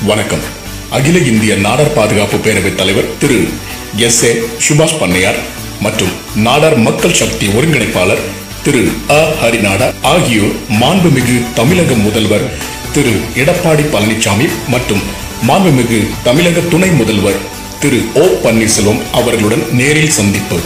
வணக்கம். அகில இந்திய நாடார் பாதுகாப்பு பேரவைத் தலைவர் திரு எஸ் ஏ சுபாஷ் பண்ணையார் மற்றும் நாடார் மக்கள் சக்தி ஒருங்கிணைப்பாளர் திரு அ. ஹரிநாடா ஆகியோர் மாண்புமிகு தமிழக முதல்வர் திரு எடப்பாடி பழனிசாமி மற்றும் மாண்புமிகு தமிழக துணை முதல்வர் திரு ஓ பன்னீர்செல்வம் அவர்களுடன் நேரில் சந்திப்பு.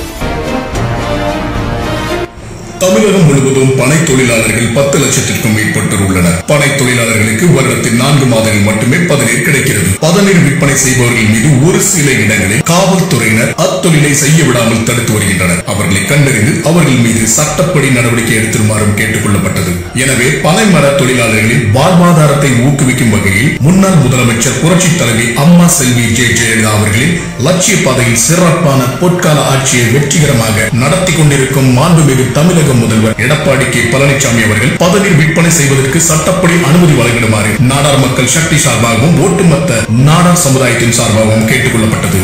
தமிழகம் முழுவதும் பனை தொழிலாளர்கள் பத்து லட்சத்திற்கும் மேற்பட்டோர் உள்ளனர் பனை தொழிலாளர்களுக்கு வருடத்தில் நான்கு மாதங்கள் மட்டுமே பதநீர் கிடைக்கிறது. பதநீர் விற்பனை செய்பவர்கள் மீது ஒரு சில இடங்களில் காவல்துறையினர் அத்தொழிலை செய்ய விடாமல் தடுத்து வருகின்றனர். அவர்களை கண்டறிந்து அவர்கள் மீது சட்டப்படி நடவடிக்கை எடுத்துருமாறும் கேட்டுக் கொள்ளப்பட்டது எனவே பனை மர தொழிலாளர்களின் வாழ்வாதாரத்தை ஊக்குவிக்கும் வகையில் முன்னாள் முதலமைச்சர் புரட்சி தலைவி அம்மா செல்வி ஜெ ஜெயலலிதா அவர்களின் லட்சிய பாதையில் சிறப்பான பொற்கால ஆட்சியை வெற்றிகரமாக நடத்தி கொண்டிருக்கும் மாண்புமிகு தமிழக முதல்வர் எடப்பாடி கே பழனிசாமி அவர்கள் பதவி விற்பனை செய்வதற்கு சட்டப்படி அனுமதி வழங்கிடுமாறு நாடார் மக்கள் சக்தி சார்பாகவும் ஒட்டுமொத்த நாடார் சமுதாயத்தின் சார்பாகவும் கேட்டுக் கொள்ளப்பட்டது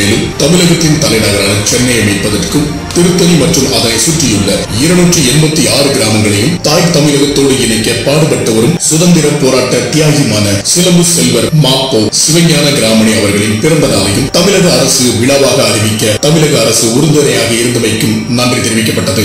மேலும் தமிழகத்தின் தலைநகரான சென்னை அமைப்பதற்கும் திருத்தணி மற்றும் அதனை சுற்றியுள்ள இருநூற்றி எண்பத்தி ஆறு கிராமங்களையும் தாய் தமிழகத்தோடு இணைக்க பாடுபட்டவரும் சுதந்திர போராட்ட தியாகிமான சிலம்பு செல்வர் மாப்போ சிவஞான கிராமணி அவர்களின் பிறந்த நாளையும் தமிழக அரசு விழாவாக அறிவிக்க தமிழக அரசு உறுதுணையாக இருந்தமைக்கும் நன்றி தெரிவிக்கப்பட்டது.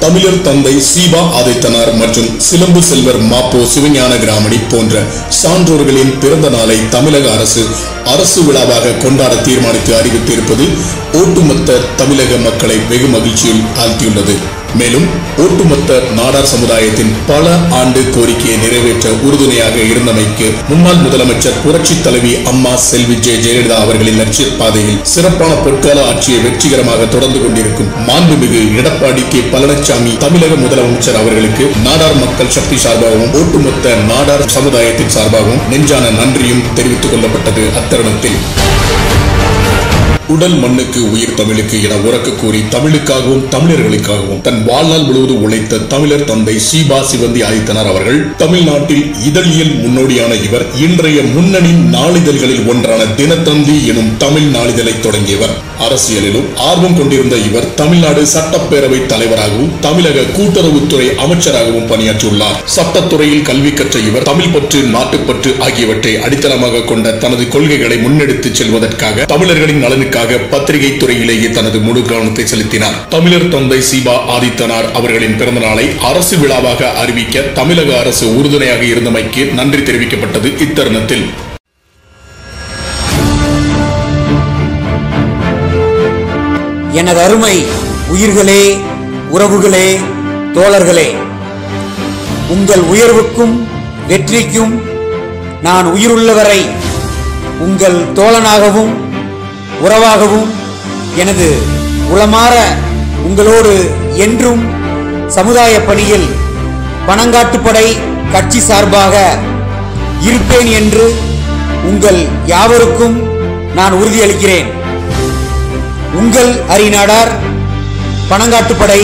தமிழர் தந்தை சீபா ஆதித்தனார் மற்றும் சிலம்பு செல்வர் மாப்போ சிவஞான கிராமணி போன்ற சான்றோர்களின் பிறந்த நாளை தமிழக அரசு அரசு விழாவாக கொண்டாட தீர்மானித்து அறிவித்திருப்பது ஒட்டுமொத்த தமிழக மக்களை வெகு மகிழ்ச்சியில் ஆழ்த்தியுள்ளது. மேலும் ஒட்டுமொத்த நாடார் சமுதாயத்தின் பல ஆண்டு கோரிக்கையை நிறைவேற்ற உறுதுணையாக இருந்தமைக்கு முன்னாள் முதலமைச்சர் புரட்சி தலைவி அம்மா செல்வி ஜெ. ஜெயலலிதா அவர்களின் லட்சிய பாதையில் சிறப்பான பொற்கால ஆட்சியை வெற்றிகரமாக தொடர்ந்து கொண்டிருக்கும் மாண்புமிகு எடப்பாடி கே. பழனிசாமி தமிழக முதலமைச்சர் அவர்களுக்கு நாடார் மக்கள் சக்தி சார்பாகவும் ஒட்டுமொத்த நாடார் சமுதாயத்தின் சார்பாகவும் நெஞ்சான நன்றியும் தெரிவித்துக் கொள்ளப்பட்டது அத்தருணத்தில். உடல் மண்ணுக்கு உயிர் தமிழுக்கு என உறக்க கூறி தமிழுக்காகவும் தமிழர்களுக்காகவும் தன் வாழ்நாள் முழுவதும் உழைத்த தமிழர் தந்தை சீபா சிவந்தி ஆதித்தனார் அவர்கள் தமிழ்நாட்டில் இதழியல் முன்னோடியான இவர் இன்றைய முன்னணி நாளிதழ்களில் ஒன்றான தினத்தந்தி எனும் தமிழ் நாளிதழை தொடங்கியவர். அரசியலிலும் ஆர்வம் கொண்டிருந்த இவர் தமிழ்நாடு சட்டப்பேரவை தலைவராகவும் தமிழக கூட்டுறவுத்துறை அமைச்சராகவும் பணியாற்றியுள்ளார். சட்டத்துறையில் கல்வி கற்ற இவர் தமிழ் பற்று நாட்டுப்பற்று ஆகியவற்றை அடித்தளமாக கொண்ட தனது கொள்கைகளை முன்னெடுத்துச் செல்வதற்காக தமிழர்களின் நலனுக்காக பத்திரிகை துறையிலேயே தனது முழு கவனத்தை செலுத்தினார். தமிழர் தந்தை சீபா ஆதித்தனார் அவர்களின் பிறந்த நாளை அரசு விழாவாக அறிவிக்க தமிழக அரசு உறுதுணையாக இருந்தமைக்கு நன்றி தெரிவிக்கப்பட்டது இத்தருணத்தில். எனது அருமை உயிர்களே உறவுகளே தோழர்களே உங்கள் உயர்வுக்கும் வெற்றிக்கும் நான் உயிருள்ளவரை உங்கள் தோழனாகவும் உறவாகவும் எனது உளமாற உங்களோடு என்றும் சமுதாய பணியில் பணங்காட்டுப்படை கட்சி சார்பாக இருப்பேன் என்று உங்கள் யாவருக்கும் நான் உறுதியளிக்கிறேன். உங்கள் அரிநாடார் பணங்காட்டுப்படை